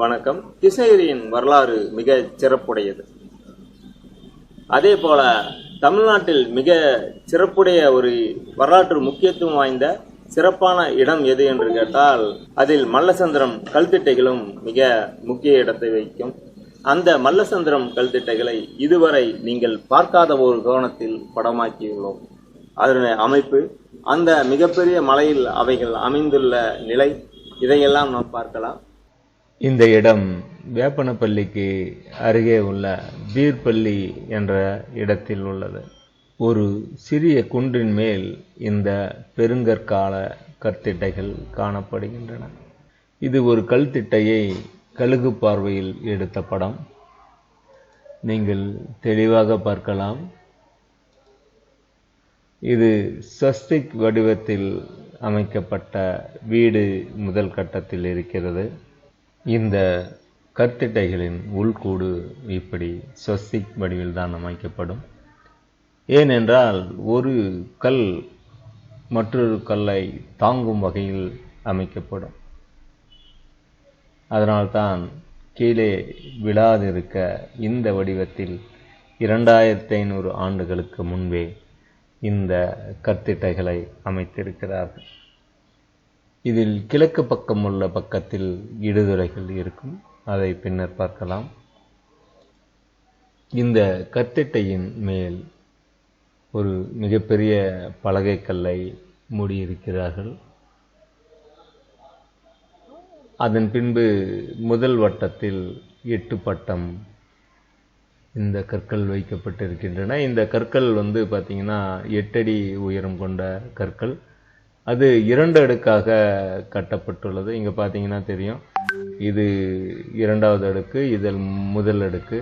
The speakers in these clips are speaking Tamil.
வணக்கம். கிருஷ்ணகிரியின் வரலாறு மிக சிறப்புடையது. அதே போல தமிழ்நாட்டில் மிக சிறப்புடைய ஒரு வரலாற்று முக்கியத்துவம் வாய்ந்த சிறப்பான இடம் எது என்று கேட்டால் அதில் மல்லசந்திரம் கல்திட்டைகளும் மிக முக்கிய இடத்தை வைக்கும் அந்த மல்லசந்திரம் கல்திட்டைகளை இதுவரை நீங்கள் பார்க்காத ஒரு கோணத்தில் படமாக்கியுள்ளோம். அதனுடைய அமைப்பு அந்த மிகப்பெரிய மலையில் அவைகள் அமைந்துள்ள நிலை இதையெல்லாம் நாம் பார்க்கலாம். இந்த இடம் வேப்பனப்பள்ளிக்கு அருகே உள்ள பீர்பள்ளி என்ற இடத்தில் உள்ளது. ஒரு சிறிய குன்றின் மேல் இந்த பெருங்கற்கால கற்திட்டைகள் காணப்படுகின்றன. இது ஒரு கல்திட்டையை கழுகு பார்வையில் எடுத்த படம். நீங்கள் தெளிவாக பார்க்கலாம். இது சஸ்திக் வடிவத்தில் அமைக்கப்பட்ட வீடு முதல் கட்டத்தில் இருக்கிறது. இந்த கற்திட்டைகளின் உள்கூடு இப்படி ஸ்வஸ்திக் வடிவில் தான் அமைக்கப்படும். ஏனென்றால் ஒரு கல் மற்றொரு கல்லை தாங்கும் வகையில் அமைக்கப்படும். அதனால்தான் கீழே விழாதிருக்க இந்த வடிவத்தில் இரண்டாயிரத்தி ஐநூறு ஆண்டுகளுக்கு முன்பே இந்த கற்திட்டைகளை அமைத்திருக்கிறார்கள். இதில் கிழக்கு பக்கம் உள்ள பக்கத்தில் இடுதுறைகள் இருக்கும். அதை பின்னர் பார்க்கலாம். இந்த கத்திட்டையின் மேல் ஒரு மிகப்பெரிய பலகை கல்லை மூடியிருக்கிறார்கள். அதன் பின்பு முதல் வட்டத்தில் எட்டு பட்டம் இந்த கற்கள் வைக்கப்பட்டிருக்கின்றன. இந்த கற்கள் வந்து பார்த்திங்கன்னா எட்டடி உயரம் கொண்ட கற்கள். அது இரண்டு அடுக்காக கட்டப்பட்டுள்ளது. இங்கே பார்த்தீங்கன்னா தெரியும். இது இரண்டாவது அடுக்கு இதில் முதல் அடுக்கு.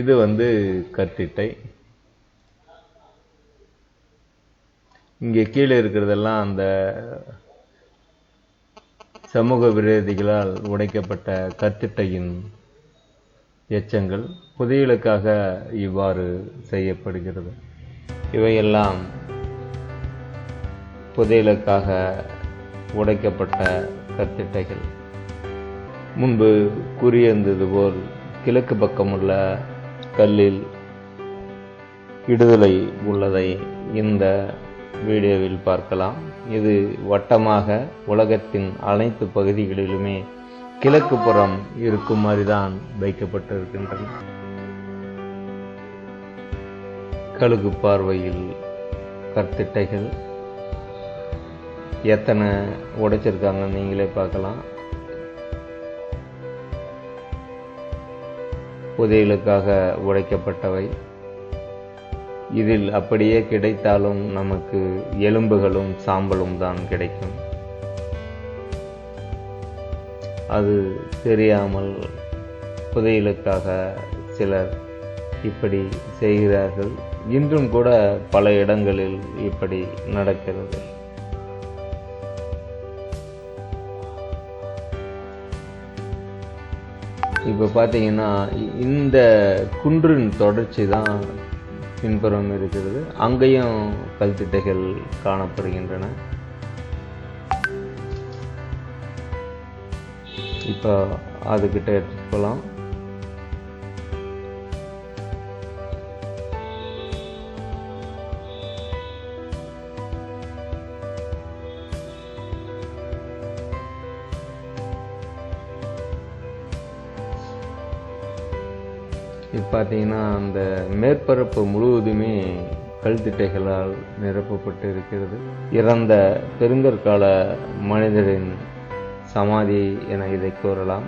இது வந்து கத்திட்டை இங்கே கீழே இருக்கிறதெல்லாம் அந்த சமூக விரோதிகளால் உடைக்கப்பட்ட கத்திட்டையின் எச்சங்கள். புதையலுக்காக இவ்வாறு செய்யப்படுகிறது. இவையெல்லாம் புதையலுக்காக உடைக்கப்பட்ட கற்திட்டைகள் முன்பு கூறியிருந்தது போல் கிழக்கு பக்கமுள்ள கல்லில் இடுதலை உள்ளதை இந்த வீடியோவில் பார்க்கலாம். இது வட்டமாக உலகத்தின் அனைத்து பகுதிகளிலுமே கிழக்கு புறம் இருக்குமாறு தான் வைக்கப்பட்டிருக்கின்றன. கழுகு பார்வையில் கற்திட்டைகள் எத்தனை உடைச்சிருக்காங்க நீங்களே பார்க்கலாம். புதையலுக்காக உடைக்கப்பட்டவை. இதில் அப்படியே கிடைத்தாலும் நமக்கு எலும்புகளும் சாம்பலும் தான் கிடைக்கும். அது தெரியாமல் புதையலுக்காக சிலர் இப்படி செய்கிறார்கள். இன்றும் கூட பல இடங்களில் இப்படி நடக்கிறது. இப்போ பார்த்தீங்கன்னா இந்த குன்றின் தொடர்ச்சி தான் பின்புறம் இருக்கிறது. அங்கேயும் கல்திட்டைகள் காணப்படுகின்றன. இப்போ அதுக்கிட்ட போகலாம் இது பார்த்தீங்கன்னா அந்த மேற்பரப்பு முழுவதுமே கல்திட்டைகளால் நிரப்பப்பட்டு இருக்கிறது. இறந்த பெருங்கற்கால மனிதரின் சமாதி என இதை கூறலாம்.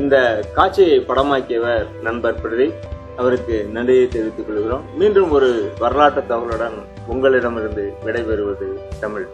இந்த காட்சியை படமாக்கியவர் நண்பர் பிரதீப் அவருக்கு நன்றியை தெரிவித்துக் கொள்கிறோம். மீண்டும் ஒரு வரலாற்று தகவலுடன் உங்களிடமிருந்து விடைபெறுவது தமிழ்.